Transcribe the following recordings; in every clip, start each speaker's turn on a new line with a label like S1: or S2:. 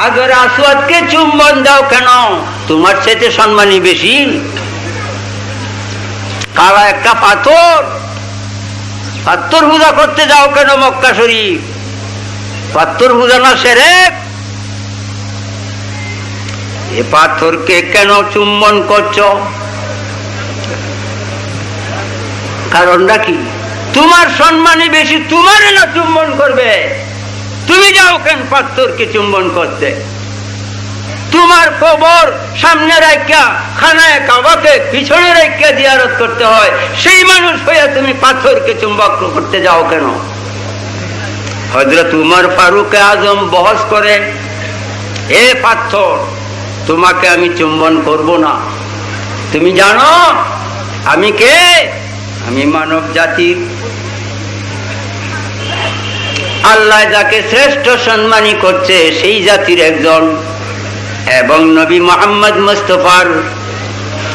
S1: হাজার আসওয়াদকে চুম্বন দাও কেন? তোমার চাইতে সম্মানী বেশি। কালা একটা পাথর। পাথর পূজা করতে যাও কেন মক্কা শরীফ? পাথর পূজা না সেরেক এ পাথরকে কেন চুম্বন করছ? কারণটা কি? তোমার সম্মানই বেশি তোমার না চুম্বন করবে। তুমি যাও কেন পাথরকে চুম্বন করতে? তোমার কবর সামনে রাখা খানায় কাবাকে পিছনে রাখা জিয়ারত করতে হয়। সেই মানুষ হইয়া তুমি পাথরকে চুম্বক করতে যাও কেন? হজরত উমর ফারুক আজম বহস করে এ পাথর, তোমাকে আমি চুম্বন করব না। তুমি জানো, আমি কে? আমি মানব জাতির আল্লাহ যাকে শ্রেষ্ঠ সম্মানী করছে, সেই জাতির একজন। এবং নবী মোহাম্মদ মুস্তফার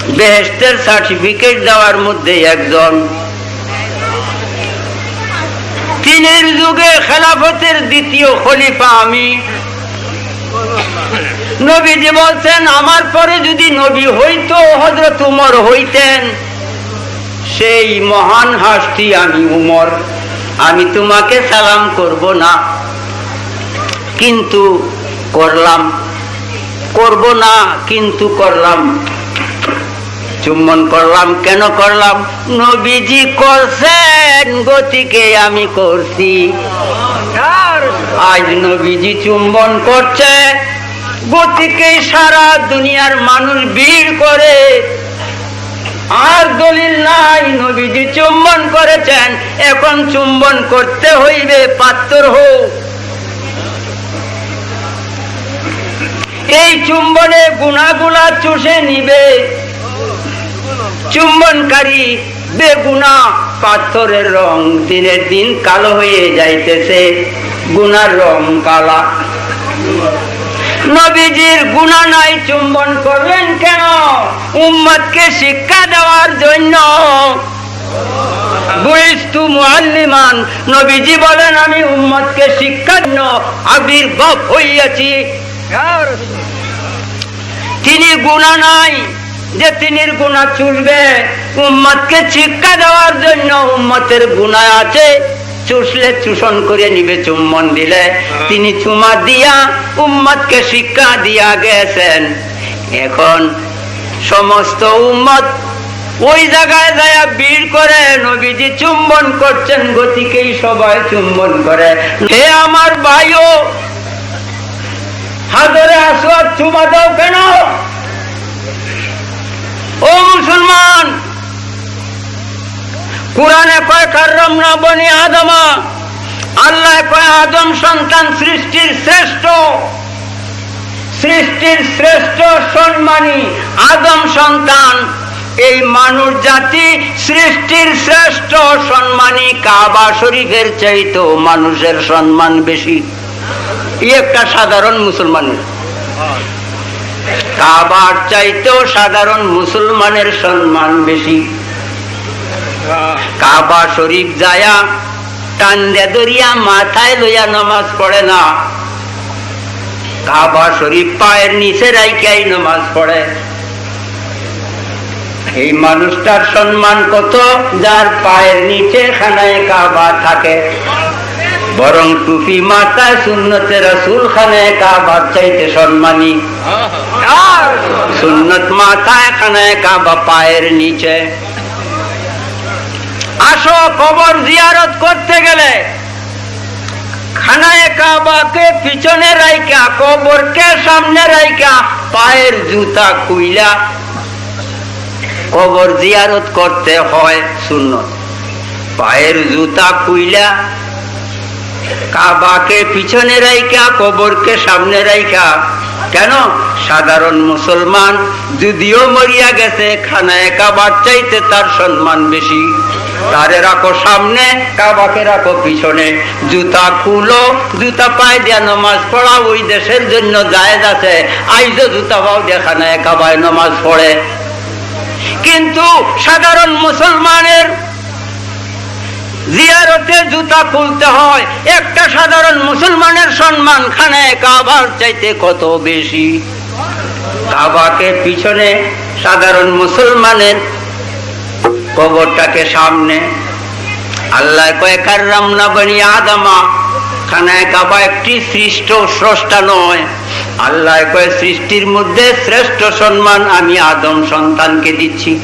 S1: বেহেস্তের সার্টিফিকেট দেওয়ার মধ্যে একজন। তিনের যুগে খেলাফতের দ্বিতীয় খলিফা আমি। নবীজি বলছেন, আমার পরে যদি নবী হইতো হজরত উমর হইতেন, সেই মহান হাসতি আমি উমর। আমি তোমাকে সালাম করব না। কিন্তু করলাম। করব না, কিন্তু করলাম। চুম্বন করলাম, কেন করলাম? নবীজি করছেন গতিকে আমি করছি। আজ নবীজি চুম্বন করছে, গতিকে সারা দুনিয়ার মানুষ ভিড় করে। আর দলিল নাই, নবীজি চুম্বন করেছেন। এখন চুম্বন করতে হইবে পাত্র হোক এই চুম্বনে গুণাগুলা চুষে নিবে। চুম্বনকারী বেগুনা পাথরের রং দিনের দিন কালো হয়ে যাইতেছে। গুনার রং কালা। নবীজির নাই চুম্বন করবেন কেন? উম্মতকে শিক্ষা দেওয়ার জন্য। মুআল্লিমান। নবীজি বলেন, আমি উম্মতকে শিক্ষার জন্য আবির্ভাব হইয়াছি। তিনি গুণা নাই যে তিনি গুণা চুষবে উম্মতকে শিক্ষা দেওয়ার জন্য উম্মতের গুণা আছে। চুষলে চুষণ করে নিবে চুম্বন দিলে তিনি চুমা দিয়া উম্মতকে শিক্ষা দিয়া গেছেন। এখন সমস্ত উম্মত ওই জায়গায় যায় ভিড় করে নবীজি চুম্বন করছেন গতিকেই সবাই চুম্বন করে। হে আমার ভাইও হাজারে আসওয়াদ চুমা দাও কেন ও মুসলমান কোরআনে কয় কার্রম না বনি আদমা? আল্লাহ কয় আদম সন্তান সৃষ্টির শ্রেষ্ঠ। সৃষ্টির শ্রেষ্ঠ সম্মানী আদম সন্তান। এই মানুষ জাতি সৃষ্টির শ্রেষ্ঠ সম্মানী কাবা শরীফের চাইতো মানুষের সম্মান বেশি। একটা সাধারণ মুসলমানের। কাবার চাইতেও সাধারণ মুসলমানের সম্মান বেশি। কাবা শরীফ যায়া কান্দে দরিয়া মাথায় লইয়া নামাজ পড়ে না। কাবা শরীফ পায়ের নিচে রাইকাই নামাজ পড়ে। এই মানুষটার সম্মান কত? যার পায়ের নিচে খানায় কাবা থাকে। বরং টুপি মাথায় সুন্নতে রসুল খানে কাবার চাইতে সম্মানী। সুন্নত মাথায় খানে কাবা পায়ের নিচে। আসো কবর জিয়ারত করতে গেলে। খানায় কাবাকে পিছনে রাইকা কবরকে সামনে রাইকা পায়ের জুতা কুইলা কবর জিয়ারত করতে হয় সুন্নত। পায়ের জুতা কুইলা কাবাকে পিছনে রাইকা কবরকে সামনে রাইকা কেন? সাধারণ মুসলমান যদিও মরিয়া গেছে, খানায় কাবার চাইতে তার সম্মান বেশি। তারে রাখো সামনে, কাবাকে রাখো পিছনে। জুতা খুলো, জুতা পায়ে দিয়া নমাজ পড়া ওই দেশের জন্য জায়েজ আছে। আইজো জুতা পাও দিয়া খানায় কাবায় নমাজ পড়ে। কিন্তু সাধারণ মুসলমানের জিয়ারতে জুতা খুলতে হয়। একটা সাধারণ মুসলমানের সম্মান খানে কাবার চাইতে কত বেশি? কাবাকে পিছনে সাধারণ মুসলমানের কবরটাকে সামনে। আল্লাহ কয়, কার্রাম না বনি আদামা? খানায় একটি সৃষ্ট স্রষ্টা নয়। আল্লাহ কয়ে, সৃষ্টির মধ্যে শ্রেষ্ঠ সম্মান আমি আদম সন্তানকে দিচ্ছি।